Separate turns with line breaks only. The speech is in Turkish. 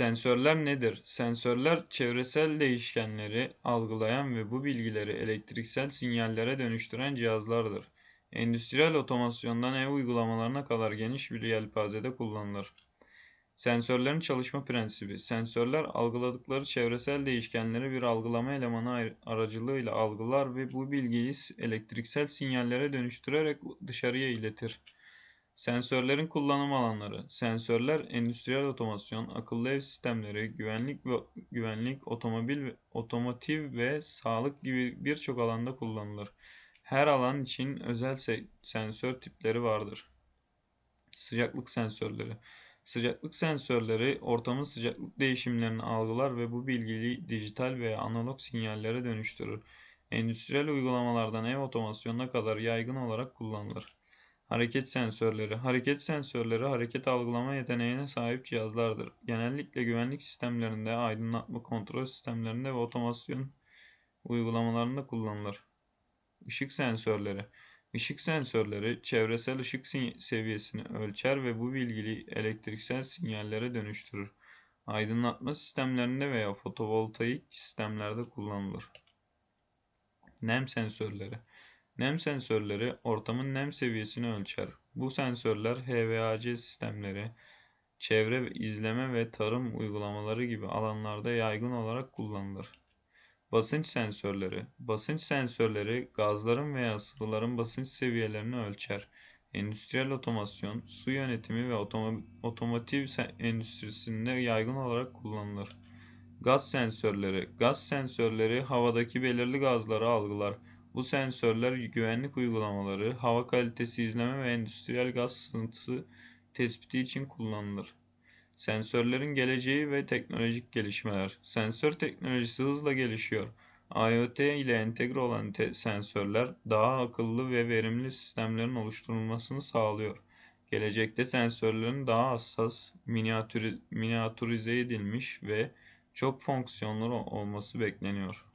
Sensörler nedir? Sensörler çevresel değişkenleri algılayan ve bu bilgileri elektriksel sinyallere dönüştüren cihazlardır. Endüstriyel otomasyondan ev uygulamalarına kadar geniş bir yelpazede kullanılır. Sensörlerin çalışma prensibi. Sensörler algıladıkları çevresel değişkenleri bir algılama elemanı ar- aracılığıyla algılar ve bu bilgiyi elektriksel sinyallere dönüştürerek dışarıya iletir. Sensörlerin kullanım alanları. Sensörler endüstriyel otomasyon, akıllı ev sistemleri, güvenlik ve güvenlik, otomobil, otomotiv ve sağlık gibi birçok alanda kullanılır. Her alan için özel se- sensör tipleri vardır. Sıcaklık sensörleri. Sıcaklık sensörleri ortamın sıcaklık değişimlerini algılar ve bu bilgiyi dijital veya analog sinyallere dönüştürür. Endüstriyel uygulamalardan ev otomasyonuna kadar yaygın olarak kullanılır. Hareket sensörleri. Hareket sensörleri hareket algılama yeteneğine sahip cihazlardır. Genellikle güvenlik sistemlerinde, aydınlatma kontrol sistemlerinde ve otomasyon uygulamalarında kullanılır. Işık sensörleri. Işık sensörleri çevresel ışık sin- seviyesini ölçer ve bu bilgiyi elektriksel sinyallere dönüştürür. Aydınlatma sistemlerinde veya fotovoltaik sistemlerde kullanılır. Nem sensörleri. Nem sensörleri ortamın nem seviyesini ölçer. Bu sensörler HVAC sistemleri, çevre izleme ve tarım uygulamaları gibi alanlarda yaygın olarak kullanılır. Basınç sensörleri. Basınç sensörleri gazların veya sıvıların basınç seviyelerini ölçer. Endüstriyel otomasyon, su yönetimi ve otoma- otomotiv endüstrisinde yaygın olarak kullanılır. Gaz sensörleri. Gaz sensörleri havadaki belirli gazları algılar. Bu sensörler güvenlik uygulamaları, hava kalitesi izleme ve endüstriyel gaz sızıntısı tespiti için kullanılır. Sensörlerin geleceği ve teknolojik gelişmeler. Sensör teknolojisi hızla gelişiyor. IoT ile entegre olan sensörler daha akıllı ve verimli sistemlerin oluşturulmasını sağlıyor. Gelecekte sensörlerin daha hassas, minyatüri- minyatürize edilmiş ve çok fonksiyonlu olması bekleniyor.